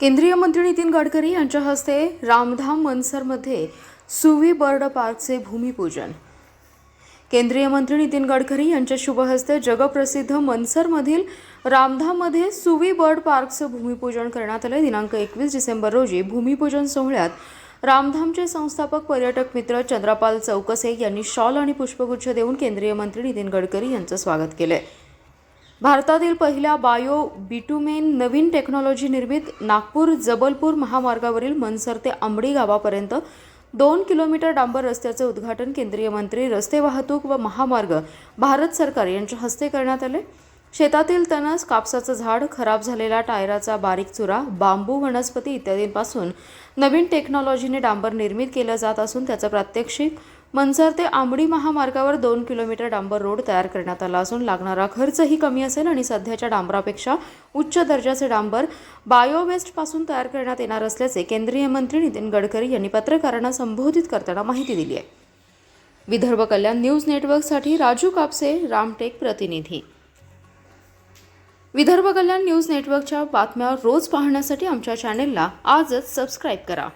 केंद्रीय मंत्री नितीन गडकरी यांच्या हस्ते रामधाम मनसरमध्ये सुवी बर्ड पार्कचे भूमिपूजन. केंद्रीय मंत्री नितीन गडकरी यांच्या शुभहस्ते जगप्रसिद्ध मनसरमधील रामधाममध्ये सुवी बर्ड पार्कचं भूमिपूजन करण्यात आलं दिनांक एकवीस डिसेंबर रोजी भूमिपूजन सोहळ्यात रामधामचे संस्थापक पर्यटक मित्र चंद्रपाल चौकसे यांनी शॉल आणि पुष्पगुच्छ देऊन केंद्रीय मंत्री नितीन गडकरी यांचं स्वागत केलंय. भारतातील पहिल्या बायो बिटुमेन नवीन टेक्नॉलॉजी निर्मित नागपूर जबलपूर महामार्गावरील मनसर ते आंबडी गावापर्यंत दोन किलोमीटर डांबर रस्त्याचे उद्घाटन केंद्रीय मंत्री रस्ते वाहतूक व महामार्ग भारत सरकार यांच्या हस्ते करण्यात आले. शेतातील तणस कापसाचं झाड खराब झालेला टायराचा बारीक चुरा बांबू वनस्पती इत्यादींपासून नवीन टेक्नॉलॉजीने डांबर निर्मित केलं जात असून त्याचं प्रात्यक्षिक मनसर ते आंबडी महामार्गावर दोन किलोमीटर डांबर रोड तयार करण्यात आला असून लागणारा खर्चही कमी असेल आणि सध्याच्या डांबरापेक्षा उच्च दर्जाचे डांबर बायोवेस्टपासून तयार करण्यात येणार असल्याचे केंद्रीय मंत्री नितीन गडकरी यांनी पत्रकारांना संबोधित करताना माहिती दिली आहे. विदर्भ कल्याण न्यूज नेटवर्कसाठी राजू कापसे रामटेक प्रतिनिधी. विदर्भ कल्याण न्यूज नेटवर्कच्या बातम्या रोज पाहण्यासाठी आमच्या चॅनेलला आजच सबस्क्राईब करा.